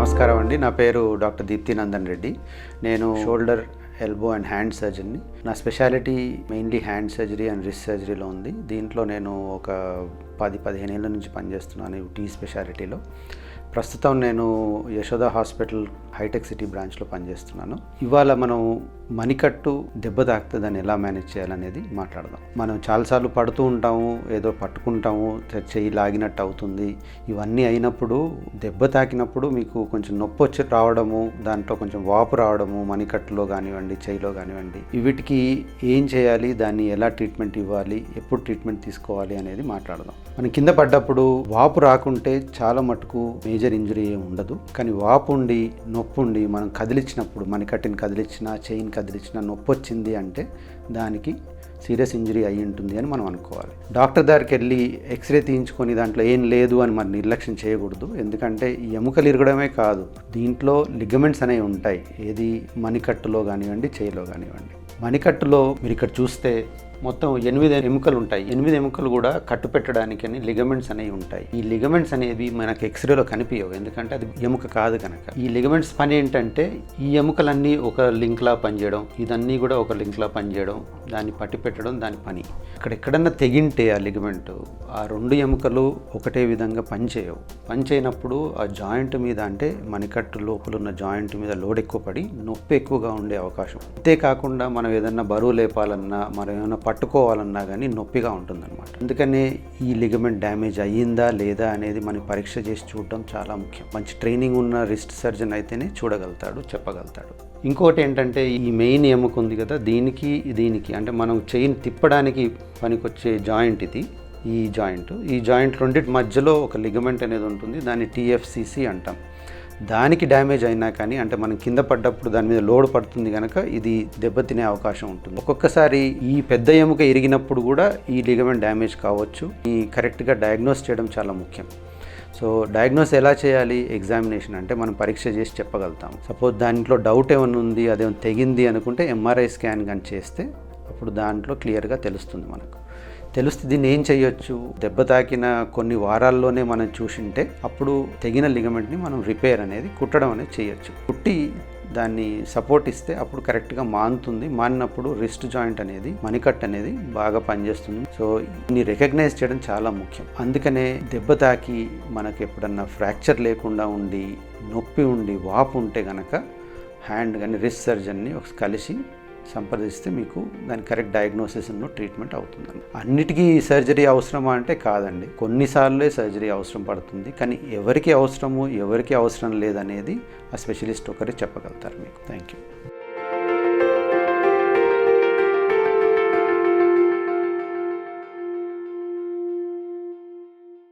నమస్కారం అండి. నా పేరు డాక్టర్ దీప్తి నందన్ రెడ్డి. నేను షోల్డర్ ఎల్బో అండ్ హ్యాండ్ సర్జరీని నా. Speciality mainly hand surgery and wrist సర్జరీలో ఉంది. దీంట్లో నేను ఒక పది పదిహేను ఏళ్ళ నుంచి పనిచేస్తున్నాను టీ స్పెషాలిటీలో. ప్రస్తుతం నేను యశోద హాస్పిటల్ హైటెక్ సిటీ బ్రాంచ్లో పనిచేస్తున్నాను. ఇవాళ మనం మణికట్టు దెబ్బ తాకుతుందని ఎలా మేనేజ్ చేయాలనేది మాట్లాడదాం. మనం చాలాసార్లు పడుతూ ఉంటాము ఏదో పట్టుకుంటాము చెయ్యి లాగినట్టు అవుతుంది. ఇవన్నీ అయినప్పుడు దెబ్బ తాకినప్పుడు మీకు కొంచెం నొప్పి వచ్చి రావడము దాంట్లో కొంచెం వాపు రావడము మణికట్టులో కానివ్వండి చెయ్యిలో కానివ్వండి వీటికి ఏం చేయాలి దాన్ని ఎలా ట్రీట్మెంట్ ఇవ్వాలి ఎప్పుడు ట్రీట్మెంట్ తీసుకోవాలి అనేది మాట్లాడదాం. మనం కింద పడ్డప్పుడు వాపు రాకుంటే చాలా మటుకు మేజర్ ఇంజరీ ఏమి ఉండదు. కానీ వాపు ఉండి నొప్పి ఉండి మనం కదిలించినప్పుడు మణికట్టిని కదిలించినా చెయ్యిని కదిలించినా నొప్పి వచ్చింది అంటే దానికి సీరియస్ ఇంజరీ అయి ఉంటుంది అని మనం అనుకోవాలి. డాక్టర్ దగ్గరికి వెళ్ళి ఎక్స్రే తీయించుకొని దాంట్లో ఏం లేదు అని మరి నిర్లక్ష్యం చేయకూడదు. ఎందుకంటే ఈ ఎముకలు ఇరగడమే కాదు దీంట్లో లిగమెంట్స్ అనేవి ఉంటాయి. ఏది మణికట్టులో కానివ్వండి చేయిలో కానివ్వండి. మణికట్టులో మీరు ఇక్కడ చూస్తే మొత్తం ఎనిమిది ఎముకలు ఉంటాయి. ఎనిమిది ఎముకలు కూడా కట్టు పెట్టడానికి అని లిగమెంట్స్ అనేవి ఉంటాయి. ఈ లిగమెంట్స్ అనేవి మనకు ఎక్స్రేలో కనిపించవు. ఎందుకంటే అది ఎముక కాదు కనుక ఈ లిగమెంట్స్ పని ఏంటంటే ఈ ఎముకలన్నీ ఒక లింక్లా పనిచేయడం ఇదన్నీ కూడా ఒక లింక్లా పనిచేయడం దాన్ని పట్టి పెట్టడం దాని పని. ఇక్కడ ఎక్కడన్నా తెగింటే ఆ లిగమెంట్ ఆ రెండు ఎముకలు ఒకటే విధంగా పనిచేయవు. పనిచేయనప్పుడు ఆ జాయింట్ మీద అంటే మణికట్టు లోపల ఉన్న జాయింట్ మీద లోడ్ ఎక్కువ పడి నొప్పి ఎక్కువగా ఉండే అవకాశం. అంతేకాకుండా మనం మనం ఏదన్నా బరువు లేపాలన్నా మనం ఏమైనా పట్టుకోవాలన్నా కానీ నొప్పిగా ఉంటుందన్నమాట. అందుకనే ఈ లిగమెంట్ డ్యామేజ్ అయ్యిందా లేదా అనేది మనం పరీక్ష చేసి చూడడం చాలా ముఖ్యం. మంచి ట్రైనింగ్ ఉన్న రిస్ట్ సర్జన్ అయితేనే చూడగలుగుతాడు చెప్పగలుగుతాడు. ఇంకోటి ఏంటంటే ఈ మెయిన్ ఎముక ఉంది కదా దీనికి దీనికి అంటే మనం చైన్ తిప్పడానికి పనికొచ్చే జాయింట్ ఇది ఈ జాయింట్. ఈ జాయింట్ రెండింటి మధ్యలో ఒక లిగమెంట్ అనేది ఉంటుంది దాన్ని టీఎఫ్సిసి అంటాం. దానికి డ్యామేజ్ అయినా కానీ అంటే మనం కింద పడ్డప్పుడు దాని మీద లోడ్ పడుతుంది కనుక ఇది దెబ్బతినే అవకాశం ఉంటుంది. ఒక్కొక్కసారి ఈ పెద్ద ఎముక ఇరిగినప్పుడు కూడా ఈ లిగమెంట్ డ్యామేజ్ కావచ్చు. ఈ కరెక్ట్గా డయాగ్నోస్ చేయడం చాలా ముఖ్యం. సో డయాగ్నోస్ ఎలా చేయాలి? ఎగ్జామినేషన్ అంటే మనం పరీక్ష చేసి చెప్పగలుగుతాం. సపోజ్ దాంట్లో డౌట్ ఏమైనా ఉంది అదేమైనా తెగింది అనుకుంటే ఎంఆర్ఐ స్కాన్ కానీ చేస్తే అప్పుడు దాంట్లో క్లియర్గా తెలుస్తుంది మనకు. తెలుస్తుంది దీన్ని ఏం చేయొచ్చు? దెబ్బ తాకిన కొన్ని వారాల్లోనే మనం చూసింటే అప్పుడు తెగిన లిగమెంట్ని మనం రిపేర్ అనేది కుట్టడం అనేది చేయొచ్చు. కుట్టి దాన్ని సపోర్ట్ ఇస్తే అప్పుడు కరెక్ట్గా మానుతుంది మానినప్పుడు రిస్ట్ జాయింట్ అనేది మణికట్ అనేది బాగా పనిచేస్తుంది. సో ఇన్ని రికగ్నైజ్ చేయడం చాలా ముఖ్యం. అందుకనే దెబ్బ తాకి మనకు ఎప్పుడన్నా ఫ్రాక్చర్ లేకుండా ఉండి నొప్పి ఉండి వాపు ఉంటే గనక హ్యాండ్ కానీ రిస్ట్ సర్జన్ని ఒక కలిసి సంప్రదిస్తే మీకు దాని కరెక్ట్ డయాగ్నోసిస్ ట్రీట్మెంట్ అవుతుందండి అన్నిటికీ సర్జరీ అవసరమా అంటే కాదండి. కొన్నిసార్లే సర్జరీ అవసరం పడుతుంది. కానీ ఎవరికి అవసరము ఎవరికి అవసరం లేదనేది ఆ స్పెషలిస్ట్ ఒకరే చెప్పగలుగుతారు మీకు. Thank you